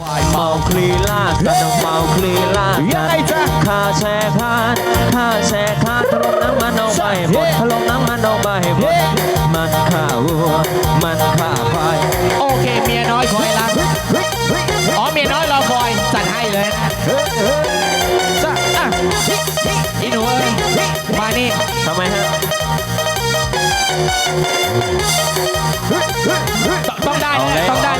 ควายเมาคลีลาดกันเมาคลีลาดยังไงจ๊ะข้าแชร์คาดข้าแชร์คาดถล่มน้ำมันเอาไปหมดถล่มน้ำมันเอาไปหมดมันฆ่าวัวมันฆ่าควายโอเคเมียน้อยคอยรักอ๋อเมียน้อยรอคอยจัดให้เลยนะจ้ะอะอีหนูเอ้ยมานี่ทำไมฮะต้องต้องได้เอาแล้วแล้วต้องได้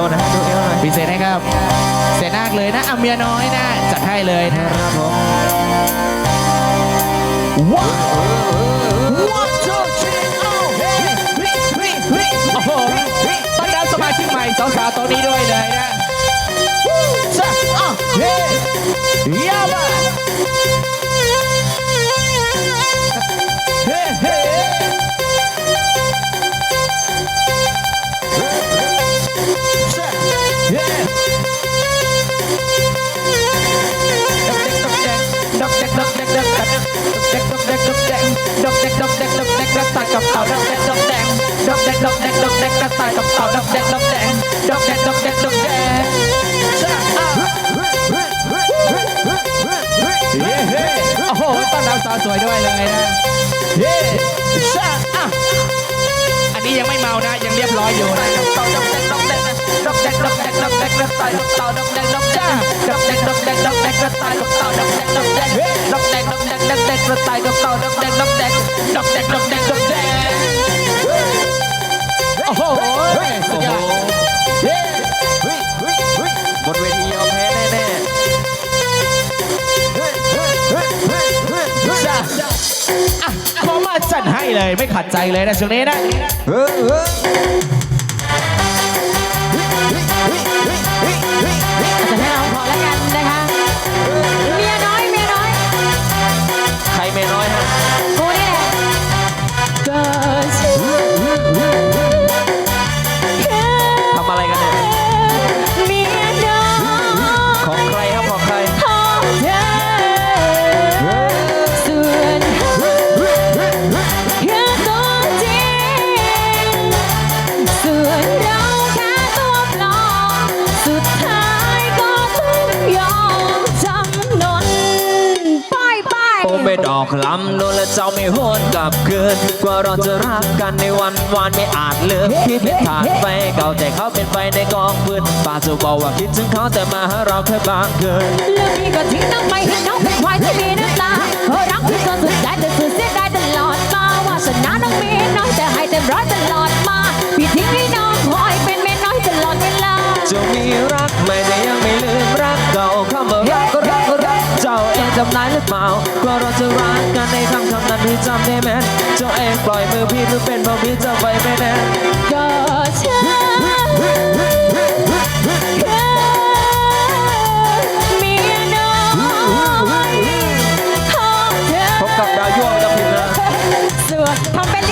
อ๋อดูเอวนะดูเอวหน่อยพิเศษให้ครับเสียนาคเลยนะเอาเมียน้อยนะจัดให้เลยนะครับผมว้าวว้าวโจชิโอ้เฮ้เฮ้เฮ้เฮ้โอ้โหต้อนรับสมาชิกใหม่สาวๆตัวนี้ด้วยายกับเต่าดอกแดกดอกแดกดอกแดกดอกแดกดอกแดกจ้าอะเฮ้เฮ้โอ้โหต้อนรับสาวสวยด้วยเลยนะเฮ้จ้าอะอันนี้ยังไม่เมานะยังเรียบร้อยอยู่นะเต่าดอกแดกดอกแดกดอกแดกดอกแดกดอกแดกกระต่ายกับเต่าดอกแดกดอกจ้าดอกแดกดอกแดกดอกแดกกระต่ายกับเต่าดอกแดกดอกแดกดอกแดกดอกแดกดอกแดกกระต่ายกับเต่าดอกแดกดอกแดกดอกแด เลยไม่ขัดใจเลยนะช่วงนี้นะ อ้ไม่ดอกลำโดนและเจ้าไม่โหวนกลับคืนกว่าเราจะรักกันในวันวานไม่อาจลืมที่เป็นผ่านไปเก่าแต่เขาเป็นไฟในกองฟืนป้าจะบอกว่าคิดถึงเขาแต่มาหาเราแค่บางคืนเรื่องนี้ก็ทิ้งน้องไปเห็นน้องเป็นควายที่มีน้ำตาเพราะรักพี่จนสุดใจแต่สุดเสียดายตลอดมาว่าชนะน้องมีน้อยแต่ให้เต็มร้อยตลอดมาพี่ทิ้งให้น้องคอยเป็นเมียน้อยตลอดเวลาจะมีรักไม่แต่ยังไม่ลืมรักเก่าคำว่ารักก็รักก็รักเจ้าเองจำได้หรือเปล่ากว่าเราจะรักกันในคำคำนั้นพี่จำได้ไหมเจ้าเองปล่อยมือพี่หรือเป็นเพราะพี่จำไว้ไม่แน่ก็ฉันคือเมียน้อยของเธอพบกับดาวยั่วไม่ต้องพิมพ์นะส่วนทำเป็น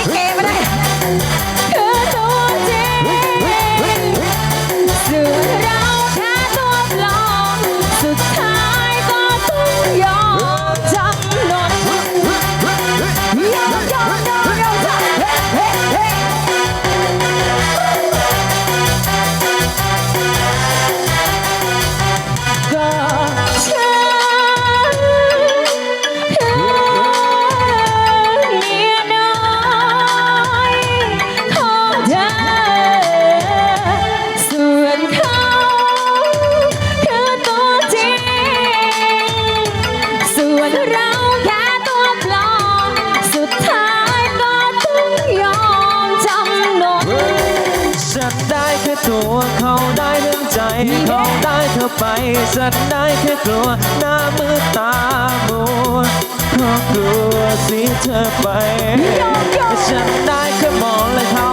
ไปฉันได้แค่กลัวหน้ามือตามัวเพราะกลัวเสียเธอไป ฉันได้แค่มองและเขา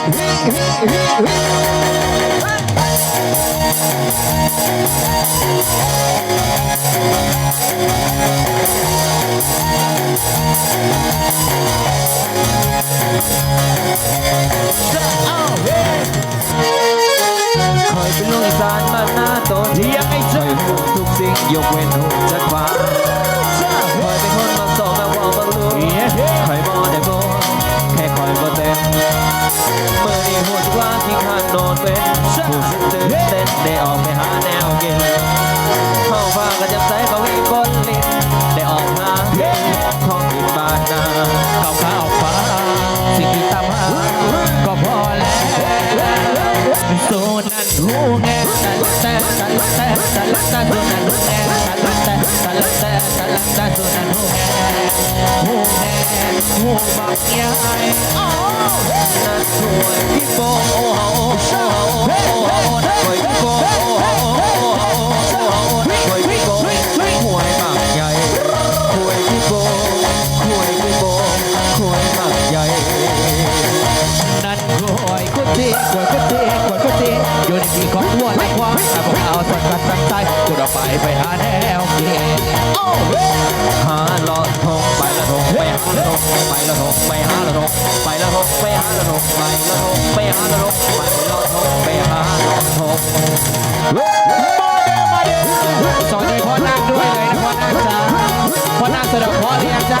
คอยเป็นลูกอีสานบ้านหน้าโตนเทียงไอ้คเจ้าอยหูทุกสิ่งยกเว้นหูจักฟ้าค โนอนเป็นผู้สึกตื่นเต้นได้ออกไปหาแนวกินเข้าฟ้าก็จะใส่เขาอีกคนลิ้นได้ออกหาเห็นของอีกบ้านนาเข้าฟ้าออกฟ้าสิ่งที่ตามหาก็พอแล้วโซนันหูแงแต่แต่แต่แต่แต่แต่โซนันหูแงแต่แต่แต่แต่แต่โซนันหูแงหู แงหูบักใไปละทงไปละทงไปหาละทกไปละทกไปหาละทกไปละทกไปหาละทกไปละทกไปหาละทกสอนใจพ่อนาคด้วยเลยนะพ่อนาคจ้าพ่อนาคสะดอกพ่อเรียนจ้า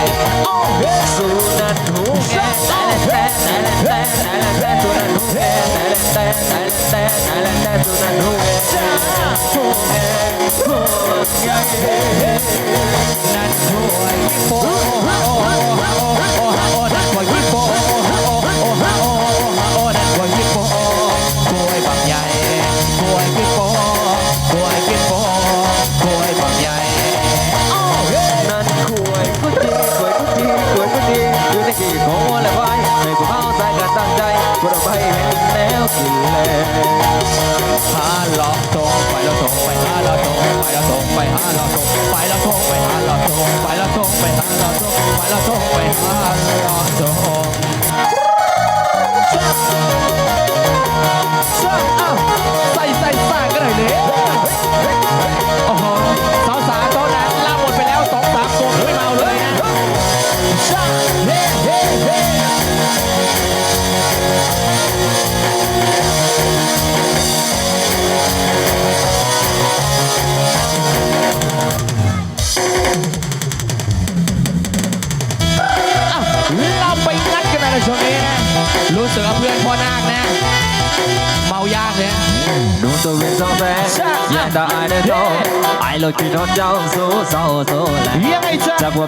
ว ลาลอตรงไปแล้วตรงไปหาลอตรงไปแล้วตรงไปหาลอตรงไปแล้วตรงไปหาลอตรงไปแล้วตรงไปหาลอตรงไปแล้วตรงไปหาลอตรง từ yeah, cho bé Hiện đã I look đâu Ai lôi kỳ nó nhau dù giàu dù lẻ Chắc một